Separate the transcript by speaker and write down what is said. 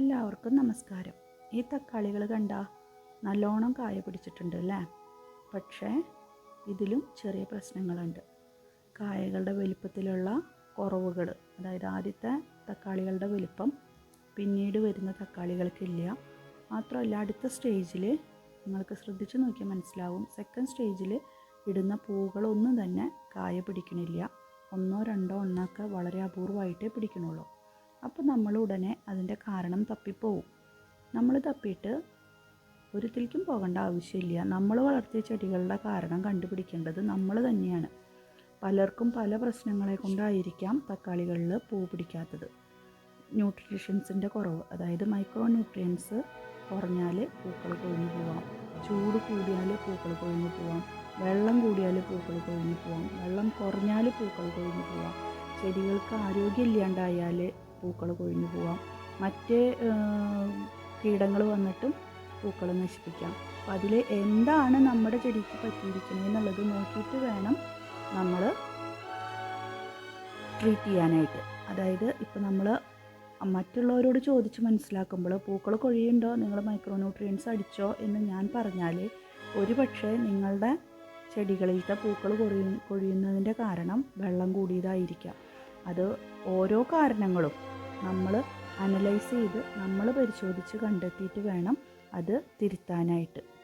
Speaker 1: എല്ലാവർക്കും നമസ്കാരം. ഈ തക്കാളികൾ കണ്ട നല്ലോണം കായ പിടിച്ചിട്ടുണ്ട് അല്ലേ? പക്ഷേ ഇതിലും ചെറിയ പ്രശ്നങ്ങളുണ്ട്. കായകളുടെ വലിപ്പത്തിലുള്ള കുറവുകൾ അതായത് ആദ്യത്തെ തക്കാളികളുടെ വലിപ്പം പിന്നീട് വരുന്ന തക്കാളികൾക്കില്ല. മാത്രമല്ല അടുത്ത സ്റ്റേജിൽ നിങ്ങൾക്ക് ശ്രദ്ധിച്ച് നോക്കിയാൽ മനസ്സിലാവും. സെക്കൻഡ് സ്റ്റേജിൽ ഇടുന്ന പൂകളൊന്നും തന്നെ കായ പിടിക്കണില്ല. ഒന്നോ രണ്ടോ എണ്ണമൊക്കെ വളരെ അപൂർവമായിട്ടേ പിടിക്കണുള്ളൂ. അപ്പോൾ നമ്മൾ ഉടനെ അതിന്റെ കാരണം തപ്പിപ്പോവും. നമ്മൾ തപ്പിയിട്ട് ഒരിക്കലും പോകേണ്ട ആവശ്യമില്ല. നമ്മൾ വളർത്തിയ ചെടികളുടെ കാരണം കണ്ടുപിടിക്കേണ്ടത് നമ്മൾ തന്നെയാണ്. പലർക്കും പല പ്രശ്നങ്ങളെ കൊണ്ടായിരിക്കാം തക്കാളികളിൽ പൂ പിടിക്കാത്തത്. ന്യൂട്രീഷ്യൻസിന്റെ കുറവ് അതായത് മൈക്രോ ന്യൂട്രിയൻസ് കുറഞ്ഞാൽ പൂക്കൾ കൊഴിഞ്ഞു പോവാം. ചൂട് കൂടിയാൽ പൂക്കൾ കൊഴിഞ്ഞു പോവാം. വെള്ളം കൂടിയാൽ പൂക്കൾ കൊഴിഞ്ഞു പോവാം. വെള്ളം കുറഞ്ഞാൽ പൂക്കൾ കൊഴിഞ്ഞു പോവാം. ചെടികൾക്ക് ആരോഗ്യം ആരോഗ്യമില്ലാണ്ടായാൽ പൂക്കൾ കൊഴിഞ്ഞു പോവാം. മറ്റ് കീടങ്ങൾ വന്നിട്ടും പൂക്കൾ നശിപ്പിക്കാം. അപ്പം അതിൽ എന്താണ് നമ്മുടെ ചെടിക്ക് പറ്റിയിരിക്കുന്നത് എന്നുള്ളത് നോക്കിയിട്ട് വേണം നമ്മൾ ട്രീറ്റ് ചെയ്യാനായിട്ട്. അതായത് ഇപ്പോൾ നമ്മൾ മറ്റുള്ളവരോട് ചോദിച്ച് മനസ്സിലാക്കുമ്പോൾ പൂക്കൾ കൊഴിയുണ്ടോ നിങ്ങൾ മൈക്രോന്യൂട്രിയൻസ് അടിച്ചോ എന്ന് ഞാൻ പറഞ്ഞാൽ ഒരു പക്ഷേ നിങ്ങളുടെ ചെടികളിലത്തെ പൂക്കൾ കൊഴിയ കൊഴിയുന്നതിന്റെ കാരണം വെള്ളം കൂടിയതായിരിക്കാം. അത് ഓരോ കാരണങ്ങളും നമ്മൾ അനലൈസ് ചെയ്ത് നമ്മൾ പരിശോധിച്ച് കണ്ടെത്തിയിട്ട് വേണം അത് തിരുത്താനായിട്ട്.